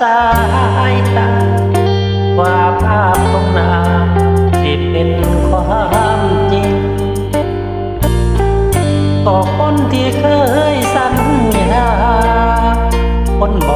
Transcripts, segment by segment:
สายตาว่าภาพของนางจิตเป็นความจริง ต่อคนที่เคยสัญญาคนบอก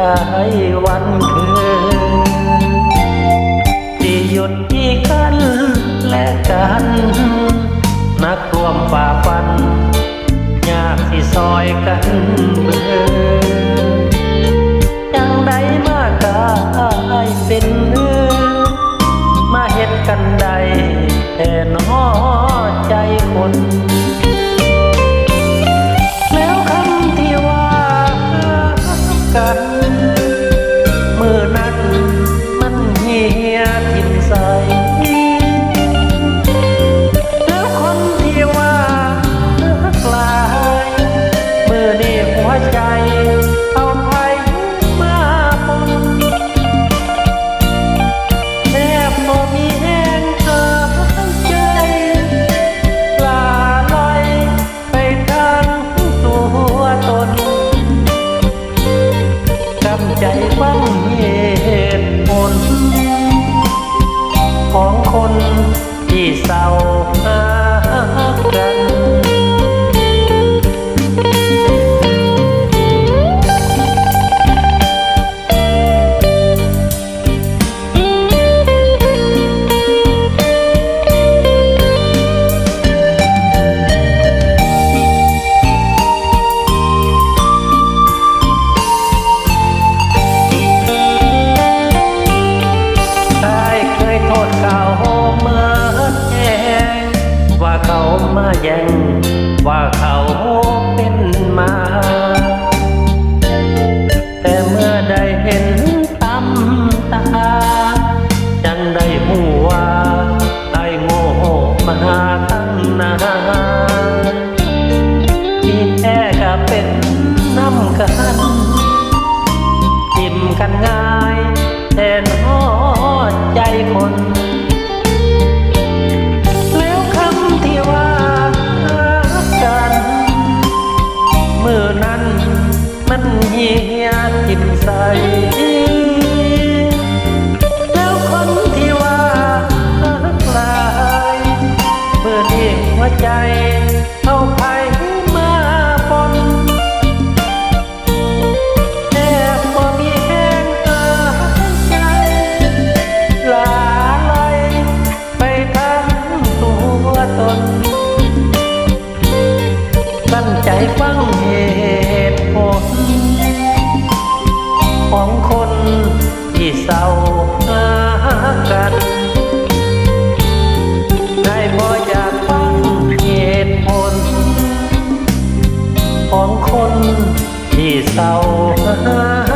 ร่วมใช้วันคืนที่หยุดที่กันและกัน นักรวมฝ่าฟัน ยากที่ซอยกันเบื่อยังใดมากายเป็นเนื้อมาเฮ็ดกันใดแต่น้อ องคนที่เศร้าหา ว่าเขาเป็นมา แต่เมื่อได้เห็นตำตา จังได้หูว่าไอ้โง่มาตั้งนานที่แท้ก็เป็นน้ำกันจิ้มกันง่ายแทนหอดใจคน ยจิ้มใสแล้วคนที่ว่ารักลายเมื่อที่หัวใจเอาไปมาปนแอบบ่มีแห้งเกินใจลาลอยไปทั้งตัวตนตั้งใจฟังเหตุ เศร้าหากันได้พออยากฟังเหตุผลของคนที่เศร้าหา